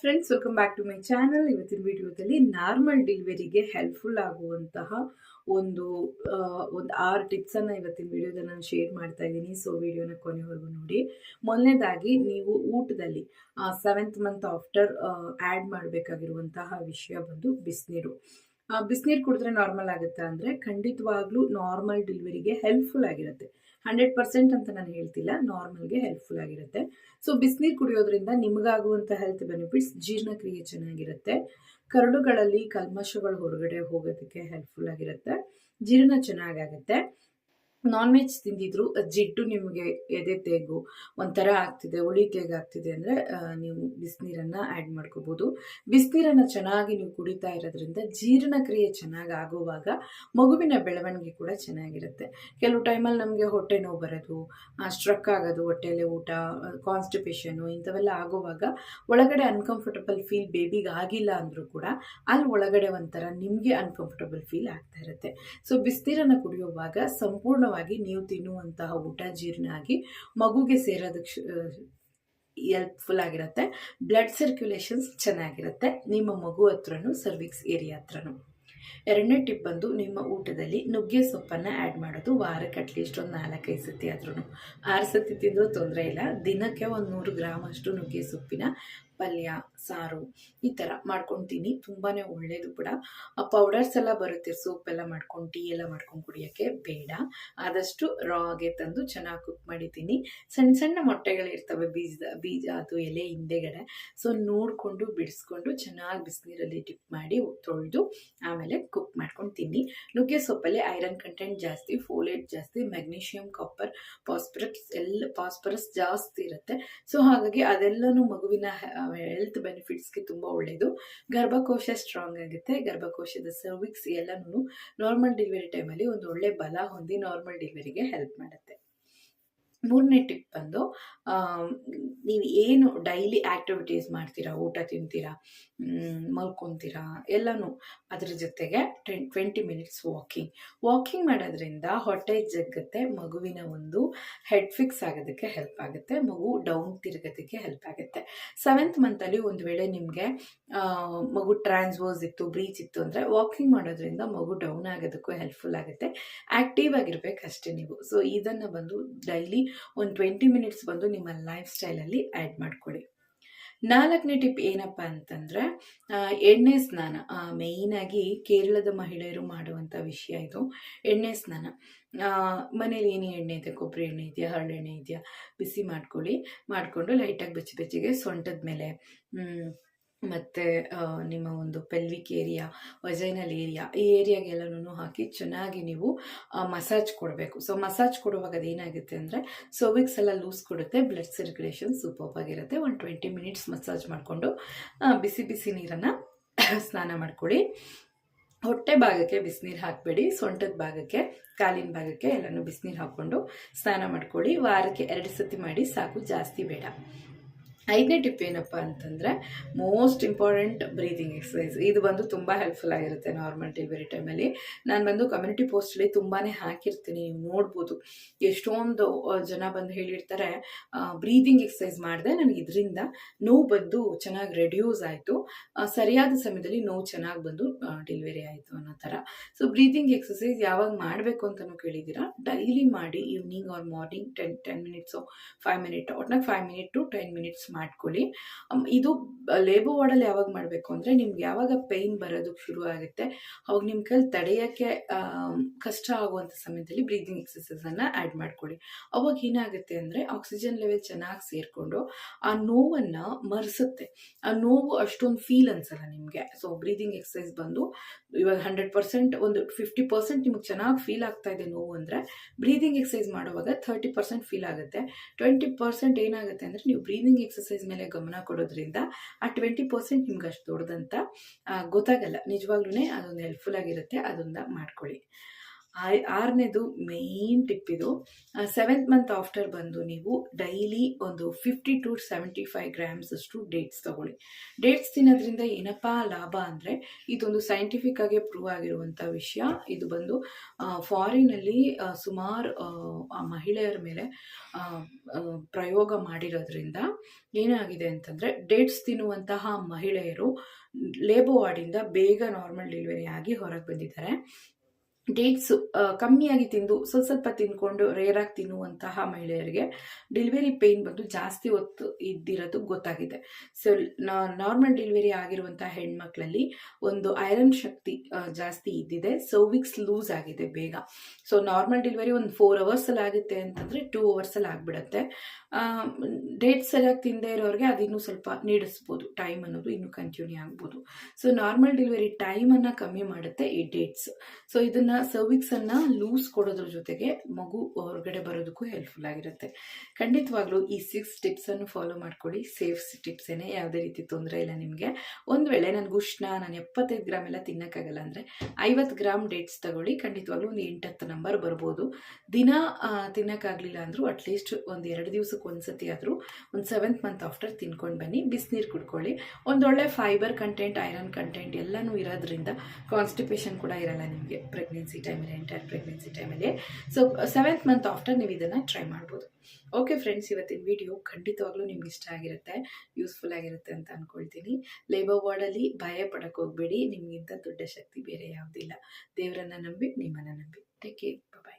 Friends welcome back to my channel ಇವತ್ತಿನ ವಿಡಿಯೋದಲ್ಲಿ normal ಡೆಲಿವರಿಗೆ ಹೆಲ್ಪ್ಫುಲ್ ಆಗುವಂತಹ ಒಂದು ಒಂದು ಆರು ಟಿಪ್ಸನ್ನು ಇವತ್ತಿನ ವಿಡಿಯೋದಲ್ಲಿ ನಾನು ಶೇರ್ ಮಾಡ್ತಾ ಇದ್ದೀನಿ. ಸೊ ವಿಡಿಯೋನ ಕೊನೆವರೆಗೂ ನೋಡಿ. ಮೊದಲನೇದಾಗಿ, ನೀವು ಊಟದಲ್ಲಿ ಸೆವೆಂತ್ ಮಂತ್ ಆಫ್ಟರ್ ಆ್ಯಡ್ ಮಾಡಬೇಕಾಗಿರುವಂತಹ ವಿಷಯ ಬಂದು ಬಿಸಿನೀರು. ಬಿಸಿನೀರು ಕುಡಿದ್ರೆ ನಾರ್ಮಲ್ ಆಗುತ್ತೆ ಅಂದರೆ ಖಂಡಿತವಾಗ್ಲೂ ನಾರ್ಮಲ್ ಡೆಲಿವರಿಗೆ ಹೆಲ್ಪ್ಫುಲ್ ಆಗಿರುತ್ತೆ. ಹಂಡ್ರೆಡ್ ಪರ್ಸೆಂಟ್ ಅಂತ ನಾನು ಹೇಳ್ತಿಲ್ಲ, ನಾರ್ಮಲ್ಗೆ ಹೆಲ್ಪ್ಫುಲ್ ಆಗಿರುತ್ತೆ. ಸೊ ಬಿಸಿನೀರು ಕುಡಿಯೋದ್ರಿಂದ ನಿಮಗಾಗುವಂಥ ಹೆಲ್ತ್ ಬೆನಿಫಿಟ್ಸ್ ಜೀರ್ಣಕ್ರಿಯೆ ಚೆನ್ನಾಗಿರುತ್ತೆ. ಕರಡುಗಳಲ್ಲಿ ಕಲ್ಮಶಗಳು ಹೊರಗಡೆ ಹೋಗೋದಕ್ಕೆ ಹೆಲ್ಪ್ಫುಲ್ ಆಗಿರುತ್ತೆ. ಜೀರ್ಣ ಚೆನ್ನಾಗಾಗುತ್ತೆ. ನಾನ್ ವೆಜ್ ತಿಂದಿದ್ರು ಜಿಡ್ಡು ನಿಮಗೆ ಎದೆ ತೇಗು ಒಂಥರ ಆಗ್ತಿದೆ ಉಳಿ ತೇಗು ಆಗ್ತಿದೆ ಅಂದರೆ ನೀವು ಬಿಸಿನೀರನ್ನು ಆ್ಯಡ್ ಮಾಡ್ಕೋಬೋದು. ಬಿಸಿನೀರನ್ನು ಚೆನ್ನಾಗಿ ನೀವು ಕುಡಿತಾ ಇರೋದ್ರಿಂದ ಜೀರ್ಣಕ್ರಿಯೆ ಚೆನ್ನಾಗಿ ಆಗುವಾಗ ಮಗುವಿನ ಬೆಳವಣಿಗೆ ಕೂಡ ಚೆನ್ನಾಗಿರುತ್ತೆ. ಕೆಲವು ಟೈಮಲ್ಲಿ ನಮಗೆ ಹೊಟ್ಟೆ ನೋವು ಬರೋದು ಸ್ಟ್ರಕ್ ಆಗೋದು, ಹೊಟ್ಟೆಯಲ್ಲಿ ಊಟ ಕಾನ್ಸ್ಟಿಪೇಷನು ಇಂಥವೆಲ್ಲ ಆಗುವಾಗ ಒಳಗಡೆ ಅನ್ಕಂಫರ್ಟಬಲ್ ಫೀಲ್ ಬೇಬಿಗೆ ಆಗಿಲ್ಲ ಅಂದರೂ ಕೂಡ ಅಲ್ಲಿ ಒಳಗಡೆ ಒಂಥರ ನಿಮಗೆ ಅನ್ಕಂಫರ್ಟಬಲ್ ಫೀಲ್ ಆಗ್ತಾ ಇರುತ್ತೆ. ಸೊ ಬಿಸಿನೀರನ್ನು ಕುಡಿಯುವಾಗ ಸಂಪೂರ್ಣವಾಗಿ ನೀವು ತಿನ್ನುವಂತಹ ಊಟ ಜೀರ್ಣ ಆಗಿ ಮಗುಗೆ ಸೇರೋದಕ್ಕೆ ಹೆಲ್ಪ್ಫುಲ್ ಆಗಿರುತ್ತೆ. ಬ್ಲಡ್ ಸರ್ಕ್ಯುಲೇಷನ್ಸ್ ಚೆನ್ನಾಗಿರುತ್ತೆ. ನಿಮ್ಮ ಮಗು ಹತ್ರನೂ ಸರ್ವಿಕ್ಸ್ ಏರಿಯಾ ಹತ್ರನೂ. ಎರಡನೇ ಟಿಪ್ ಬಂದು ನಿಮ್ಮ ಊಟದಲ್ಲಿ ನುಗ್ಗೆ ಸೊಪ್ಪನ್ನು ಆ್ಯಡ್ ಮಾಡೋದು. ವಾರಕ್ಕೆ ಅಟ್ಲೀಸ್ಟ್ ಒಂದು ನಾಲ್ಕೈದು ಸತಿ ಆದ್ರೂ ಆರು ಸತಿ ತಿಂದರೂ ತೊಂದರೆ ಇಲ್ಲ. ದಿನಕ್ಕೆ ಒಂದು ನೂರು ಗ್ರಾಮ್ ಅಷ್ಟು ನುಗ್ಗೆ ಸೊಪ್ಪಿನ ಪಲ್ಯ, ಸಾರು ಈ ಥರ ಮಾಡ್ಕೊತೀನಿ. ತುಂಬಾ ಒಳ್ಳೆಯದು ಕೂಡ. ಆ ಪೌಡರ್ಸ್ ಎಲ್ಲ ಬರುತ್ತೆ. ಸೂಪ್ ಎಲ್ಲ ಮಾಡ್ಕೊಂಡು, ಟೀ ಎಲ್ಲ ಮಾಡ್ಕೊಂಡು ಕುಡಿಯೋಕ್ಕೆ ಬೇಡ. ಆದಷ್ಟು ರಾಗೆ ತಂದು ಚೆನ್ನಾಗಿ ಕುಕ್ ಮಾಡಿದ್ದೀನಿ. ಸಣ್ಣ ಸಣ್ಣ ಮೊಟ್ಟೆಗಳಿರ್ತವೆ ಬೀಜ ಬೀಜ ಅದು ಎಲೆ ಹಿಂದೆಗಡೆ. ಸೊ ನೋಡಿಕೊಂಡು, ಬಿಡಿಸ್ಕೊಂಡು ಚೆನ್ನಾಗಿ ಬಿಸಿನೀರಲ್ಲಿ ಡಿಪ್ ಮಾಡಿ ತೊಳೆದು ಆಮೇಲೆ ಕುಕ್ ಮಾಡ್ಕೊಂಡು ತಿನ್ನಿ ನುಗ್ಗೆ ಸೊಪ್ಪಲ್ಲಿ ಐರನ್ ಕಂಟೆಂಟ್ ಜಾಸ್ತಿ ಫೋಲೇಟ್ ಜಾಸ್ತಿ ಮೆಗ್ನೀಷಿಯಂ ಕಾಪರ್ ಪಾಸ್ಪರಸ್ ಎಲ್ಲ ಪಾಸ್ಪರಸ್ ಜಾಸ್ತಿ ಇರುತ್ತೆ. ಸೊ ಹಾಗಾಗಿ ಅದೆಲ್ಲನೂ ಮಗುವಿನ ಹೆಲ್ತ್ ಬೆನಿಫಿಟ್ಸ್ಗೆ ತುಂಬ ಒಳ್ಳೆಯದು ಗರ್ಭಕೋಶ ಸ್ಟ್ರಾಂಗ್ ಆಗುತ್ತೆ. ಗರ್ಭಕೋಶದ ಸರ್ವಿಕ್ಸ್ ಎಲ್ಲನೂ ನಾರ್ಮಲ್ ಡೆಲಿವರಿ ಟೈಮಲ್ಲಿ ಒಂದು ಒಳ್ಳೆ ಬಲ ಹೊಂದಿ ನಾರ್ಮಲ್ ಡೆಲಿವರಿಗೆ ಹೆಲ್ಪ್ ಮಾಡುತ್ತೆ. ಮೂರನೇ ಟಿಪ್ ಬಂದು ನೀವು ಏನು ಡೈಲಿ ಆ್ಯಕ್ಟಿವಿಟೀಸ್ ಮಾಡ್ತೀರಾ, ಊಟ ತಿಂತೀರಾ ಮಲ್ಕೊತೀರಾ, ಎಲ್ಲನೂ ಅದ್ರ ಜೊತೆಗೆ ten twenty minutes walking walking ಮಾಡೋದ್ರಿಂದ ಹೊಟ್ಟೆ ಜಗ್ಗುತ್ತೆ, ಮಗುವಿನ ಒಂದು ಹೆಡ್ ಫಿಕ್ಸ್ ಆಗೋದಕ್ಕೆ ಹೆಲ್ಪ್ ಆಗುತ್ತೆ, ಮಗು ಡೌನ್ ತಿರುಗೋದಕ್ಕೆ ಹೆಲ್ಪ್ ಆಗುತ್ತೆ. ಸೆವೆಂತ್ ಮಂತಲ್ಲಿ ಒಂದು ವೇಳೆ ನಿಮಗೆ ಮಗು ಟ್ರಾನ್ಸ್ವರ್ಸ್ ಇತ್ತು ಬ್ರೀಚ್ ಇತ್ತು ಅಂದರೆ ವಾಕಿಂಗ್ ಮಾಡೋದ್ರಿಂದ ಮಗು ಡೌನ್ ಆಗೋದಕ್ಕೂ ಹೆಲ್ಪ್ಫುಲ್ ಆಗುತ್ತೆ. ಆ್ಯಕ್ಟಿವ್ ಆಗಿರ್ಬೇಕಷ್ಟೇ ನೀವು. ಸೊ ಇದನ್ನು ಬಂದು ಡೈಲಿ ಒಂದು ಟ್ವೆಂಟಿ ಮಿನಿಟ್ಸ್ ಬಂದು ನಿಮ್ಮ ಲೈಫ್ ಸ್ಟೈಲಲ್ಲಿ ಆ್ಯಡ್ ಮಾಡ್ಕೊಳ್ಳಿ ನಾಲ್ಕನೇ ಟಿಪ್ ಏನಪ್ಪ ಅಂತಂದರೆ ಎಣ್ಣೆ ಸ್ನಾನ. ಮೇಯ್ನಾಗಿ ಕೇರಳದ ಮಹಿಳೆಯರು ಮಾಡುವಂಥ ವಿಷಯ ಇದು. ಎಣ್ಣೆ ಸ್ನಾನ. ಮನೇಲಿ ಏನು ಎಣ್ಣೆ ಇದೆ, ಕೊಬ್ಬರಿ ಎಣ್ಣೆ ಇದೆಯಾ ಹರಳೆಣ್ಣೆ ಇದೆಯಾ, ಬಿಸಿ ಮಾಡ್ಕೊಳ್ಳಿ. ಮಾಡಿಕೊಂಡು ಲೈಟಾಗಿ ಬೆಚ್ಚಿ ಬೆಚ್ಚಿಗೆ ಸೊಂಟದ ಮೇಲೆ ಮತ್ತು ನಿಮ್ಮ ಒಂದು ಪೆಲ್ವಿಕ್ ಏರಿಯಾ ವಜೈನಲ್ ಏರಿಯಾ ಈ ಏರಿಯಾಗೆಲ್ಲನೂ ಹಾಕಿ ಚೆನ್ನಾಗಿ ನೀವು ಮಸಾಜ್ ಕೊಡಬೇಕು. ಸೊ ಮಸಾಜ್ ಕೊಡುವಾಗ ಅದೇನಾಗುತ್ತೆ ಅಂದರೆ ಸೋವಿಕ್ಸ್ ಎಲ್ಲ ಲೂಸ್ ಕೊಡುತ್ತೆ ಬ್ಲಡ್ ಸರ್ಕ್ಯುಲೇಷನ್ ಸೂಪರ್ ಆಗಿರುತ್ತೆ. ಒಂದು ಟ್ವೆಂಟಿ ಮಿನಿಟ್ಸ್ ಮಸಾಜ್ ಮಾಡಿಕೊಂಡು ಬಿಸಿ ಬಿಸಿ ನೀರನ್ನು ಸ್ನಾನ ಮಾಡ್ಕೊಳ್ಳಿ. ಹೊಟ್ಟೆ ಭಾಗಕ್ಕೆ ಬಿಸಿನೀರು ಹಾಕಬೇಡಿ. ಸೊಂಟದ ಭಾಗಕ್ಕೆ, ಕಾಲಿನ ಭಾಗಕ್ಕೆ ಎಲ್ಲನೂ ಬಿಸಿನೀರು ಹಾಕ್ಕೊಂಡು ಸ್ನಾನ ಮಾಡ್ಕೊಳ್ಳಿ. ವಾರಕ್ಕೆ ಎರಡು ಸತಿ ಮಾಡಿ ಸಾಕು. ಜಾಸ್ತಿ ಬೇಡ. ಐದನೇ ಟಿಪ್ ಏನಪ್ಪ ಅಂತಂದರೆ ಮೋಸ್ಟ್ ಇಂಪಾರ್ಟೆಂಟ್ ಬ್ರೀದಿಂಗ್ ಎಕ್ಸಸೈಸ್ ಇದು ಬಂದು ತುಂಬ ಹೆಲ್ಪ್ಫುಲ್ ಆಗಿರುತ್ತೆ ನಾರ್ಮಲ್ ಡೆಲಿವರಿ ಟೈಮಲ್ಲಿ ನಾನು ಬಂದು ಕಮ್ಯುನಿಟಿ ಪೋಸ್ಟಲ್ಲಿ ತುಂಬಾ ಹಾಕಿರ್ತೀನಿ, ನೀವು ನೋಡ್ಬೋದು. ಎಷ್ಟೊಂದು ಜನ ಬಂದು ಹೇಳಿರ್ತಾರೆ ಬ್ರೀದಿಂಗ್ ಎಕ್ಸಸೈಸ್ ಮಾಡಿದೆ, ನನಗೆ ಇದರಿಂದ ನೋವು ಬಂದು ಚೆನ್ನಾಗಿ ರೆಡ್ಯೂಸ್ ಆಯಿತು. ಸರಿಯಾದ ಸಮಯದಲ್ಲಿ ನೋವು ಚೆನ್ನಾಗಿ ಬಂದು ಡೆಲಿವರಿ ಆಯಿತು ಅನ್ನೋ ಥರ. ಸೊ ಬ್ರೀದಿಂಗ್ ಎಕ್ಸಸೈಸ್ ಯಾವಾಗ ಮಾಡಬೇಕು ಅಂತಲೂ ಕೇಳಿದ್ದೀರಾ? ಡೈಲಿ ಮಾಡಿ evening or morning ten ten minutes five minute ಒಟ್ನಾಗ five minute to ten minutes ಮಾಡ್ಕೊಳ್ಳಿ. ಇದು ಲೇಬೋ ವಾರ್ಡಲ್ಲಿ ಯಾವಾಗ ಮಾಡಬೇಕು ಅಂದರೆ ನಿಮ್ಗೆ ಯಾವಾಗ ಪೇಯ್ನ್ ಬರೋದಕ್ಕೆ ಶುರು ಆಗುತ್ತೆ, ಅವಾಗ ನಿಮ್ಮ ಕೈಲಿ ತಡೆಯೋಕ್ಕೆ ಕಷ್ಟ ಆಗುವಂಥ ಸಮಯದಲ್ಲಿ ಬ್ರೀದಿಂಗ್ ಎಕ್ಸಸೈಸನ್ನು ಆ್ಯಡ್ ಮಾಡಿಕೊಡಿ. ಅವಾಗ ಏನಾಗುತ್ತೆ ಅಂದರೆ ಆಕ್ಸಿಜನ್ ಲೆವೆಲ್ ಚೆನ್ನಾಗಿ ಸೇರಿಕೊಂಡು ಆ ನೋವನ್ನು ಮರೆಸುತ್ತೆ. ಆ ನೋವು ಅಷ್ಟೊಂದು ಫೀಲ್ ಅನ್ಸಲ್ಲ ನಿಮಗೆ. ಸೊ ಬ್ರೀದಿಂಗ್ ಎಕ್ಸಸೈಸ್ ಬಂದು ಇವಾಗ ಹಂಡ್ರೆಡ್ ಪರ್ಸೆಂಟ್ ಒಂದು ಫಿಫ್ಟಿ ಪರ್ಸೆಂಟ್ ನಿಮಗೆ ಚೆನ್ನಾಗಿ ಫೀಲ್ ಆಗ್ತಾ ಇದೆ ನೋವು ಅಂದರೆ ಬ್ರೀದಿಂಗ್ ಎಕ್ಸಸೈಸ್ ಮಾಡುವಾಗ ಥರ್ಟಿ ಪರ್ಸೆಂಟ್ ಫೀಲ್ ಆಗುತ್ತೆ. ಟ್ವೆಂಟಿ ಪರ್ಸೆಂಟ್ ಏನಾಗುತ್ತೆ ಅಂದರೆ ನೀವು ಬ್ರೀದಿಂಗ್ ಎಕ್ಸಸೈಸ್ ಮೇಲೆ ಗಮನ ಕೊಡೋದ್ರಿಂದ ಆ ಟ್ವೆಂಟಿ ಪರ್ಸೆಂಟ್ ನಿಮ್ಗೆ ಅಷ್ಟು ದೊಡ್ಡದಂತ ಗೊತ್ತಾಗಲ್ಲ. ನಿಜವಾಗ್ಲೂ ಅದೊಂದು ಹೆಲ್ಪ್ಫುಲ್ ಆಗಿರುತ್ತೆ. ಅದನ್ನ ಮಾಡ್ಕೊಳ್ಳಿ. ಆರನೇದು ಮೇನ್ ಟಿಪ್ ಇದು. ಸೆವೆಂತ್ ಮಂತ್ ಆಫ್ಟರ್ ಬಂದು ನೀವು ಡೈಲಿ ಒಂದು fifty to seventy five grams ಅಷ್ಟು ಡೇಟ್ಸ್ ತಗೊಳ್ಳಿ. ಡೇಟ್ಸ್ ತಿನ್ನೋದ್ರಿಂದ ಏನಪ್ಪ ಲಾಭ ಅಂದರೆ ಇದೊಂದು ಸೈಂಟಿಫಿಕ್ ಆಗಿ ಪ್ರೂವ್ ಆಗಿರುವಂಥ ವಿಷಯ. ಇದು ಬಂದು ಫಾರಿನಲ್ಲಿ ಸುಮಾರು ಮಹಿಳೆಯರ ಮೇಲೆ ಆ, ಆ, ಪ್ರಯೋಗ ಮಾಡಿರೋದ್ರಿಂದ ಏನಾಗಿದೆ ಅಂತಂದರೆ ಡೇಟ್ಸ್ ತಿನ್ನುವಂತಹ ಮಹಿಳೆಯರು ಲೇಬೋ ವಾರ್ಡಿಂದ ಬೇಗ ನಾರ್ಮಲ್ ಡೆಲಿವರಿ ಆಗಿ ಹೊರಗೆ ಬಂದಿದ್ದಾರೆ. ಡೇಟ್ಸ್ ಕಮ್ಮಿಯಾಗಿ ತಿಂದು ಸ್ವಲ್ಪ ಸ್ವಲ್ಪ ತಿಂದ್ಕೊಂಡು ರೇರಾಗಿ ತಿನ್ನುವಂತಹ ಮಹಿಳೆಯರಿಗೆ ಡೆಲಿವರಿ ಪೇಯ್ನ್ ಬಂದು ಜಾಸ್ತಿ ಹೊತ್ತು ಇದ್ದಿರೋದು ಗೊತ್ತಾಗಿದೆ. ಸೊ ನಾರ್ಮಲ್ ಡೆಲಿವರಿ ಆಗಿರುವಂತಹ ಹೆಣ್ಮಕ್ಳಲ್ಲಿ ಒಂದು ಐರನ್ ಶಕ್ತಿ ಜಾಸ್ತಿ ಇದ್ದಿದೆ. ಸರ್ವಿಕ್ಸ್ ಲೂಸ್ ಆಗಿದೆ ಬೇಗ. ಸೊ, ನಾರ್ಮಲ್ ಡೆಲಿವರಿ ಒಂದು ಫೋರ್ ಅವರ್ಸಲ್ಲಿ ಆಗುತ್ತೆ ಅಂತಂದರೆ ಟೂ ಅವರ್ಸಲ್ಲಿ ಆಗಿಬಿಡುತ್ತೆ. ಡೇಟ್ಸ್ ಸರಿಯಾಗಿ ತಿಂದೇ ಇರೋರಿಗೆ ಅದಿನ್ನೂ ಸ್ವಲ್ಪ ನೀಡಿಸ್ಬೋದು. ಟೈಮ್ ಅನ್ನೋದು ಇನ್ನೂ ಕಂಟಿನ್ಯೂ ಆಗ್ಬೋದು. ಸೊ, ನಾರ್ಮಲ್ ಡೆಲಿವರಿ ಟೈಮನ್ನು ಕಮ್ಮಿ ಮಾಡುತ್ತೆ ಈ ಡೇಟ್ಸ್. ಸೊ, ಇದನ್ನು ಸರ್ವಿಕ್ಸನ್ನು ಲೂಸ್ ಕೊಡೋದ್ರ ಜೊತೆಗೆ ಮಗು ಹೊರಗಡೆ ಬರೋದಕ್ಕೂ ಹೆಲ್ಪ್ಫುಲ್ ಆಗಿರುತ್ತೆ. ಖಂಡಿತವಾಗ್ಲೂ ಈ ಸಿಕ್ಸ್ ಟಿಪ್ಸನ್ನು ಫಾಲೋ ಮಾಡ್ಕೊಳ್ಳಿ. ಸೇಫ್ ಟಿಪ್ಸೇನೆ ಯಾವುದೇ ರೀತಿ ತೊಂದರೆ ಇಲ್ಲ ನಿಮಗೆ. ಒಂದು ವೇಳೆ ನನಗೆ ಉಷ್ಣ, ನಾನು ಎಪ್ಪತ್ತೈದು ಗ್ರಾಮ್ ಎಲ್ಲ ತಿನ್ನೋಕ್ಕಾಗಲ್ಲ ಅಂದರೆ ಐವತ್ತು ಗ್ರಾಮ್ ಡೇಟ್ಸ್ ತಗೊಳ್ಳಿ. ಖಂಡಿತವಾಗ್ಲೂ ಒಂದು ಎಂಟತ್ತು ನಂಬರ್ ಬರ್ಬೋದು. ದಿನ ತಿನ್ನೋಕ್ಕಾಗಲಿಲ್ಲ ಅಂದರೂ ಅಟ್ಲೀಸ್ಟ್ ಒಂದು ಎರಡು ದಿವಸಕ್ಕೆ ಒಂದ್ಸತಿ ಆದರೂ ಒಂದು ಸೆವೆಂತ್ ಮಂತ್ ಆಫ್ಟರ್ ತಿನ್ಕೊಂಡು ಬನ್ನಿ. ಬಿಸಿನೀರು ಕುಡ್ಕೊಳ್ಳಿ. ಒಂದೊಳ್ಳೆ ಫೈಬರ್ ಕಂಟೆಂಟ್ ಐರನ್ ಕಂಟೆಂಟ್ ಎಲ್ಲನೂ ಇರೋದ್ರಿಂದ ಕಾನ್ಸ್ಟಿಪೇಷನ್ ಕೂಡ ಇರಲ್ಲ ನಿಮಗೆ. ಪ್ರೆಗ್ನೆನ್ಸಿ ಟೈಮಲ್ಲಿ ಎಂಟೈರ್ ಪ್ರೆಗ್ನೆನ್ಸಿ ಟೈಮಲ್ಲಿ ಸೊ ಸೆವೆಂತ್ ಮಂತ್ ಆಫ್ಟರ್ ನೀವು ಇದನ್ನು ಟ್ರೈ ಮಾಡ್ಬೋದು. ಓಕೆ ಫ್ರೆಂಡ್ಸ್ ಇವತ್ತಿನ ವಿಡಿಯೋ ಖಂಡಿತವಾಗ್ಲೂ ನಿಮ್ಗೆ ಇಷ್ಟ ಆಗಿರುತ್ತೆ ಯೂಸ್ಫುಲ್ ಆಗಿರುತ್ತೆ ಅಂತ ಅಂದ್ಕೊಳ್ತೀನಿ ಲೇಬರ್ ವಾರ್ಡಲ್ಲಿ ಭಯ ಪಡಕ್ಕೆ ಹೋಗಬೇಡಿ, ನಿಮಗಿಂತ ದೊಡ್ಡ ಶಕ್ತಿ ಬೇರೆ ಯಾವುದಿಲ್ಲ. ದೇವರನ್ನ ನಂಬಿ, ನಿಮ್ಮನ್ನು ನಂಬಿ. Take care bye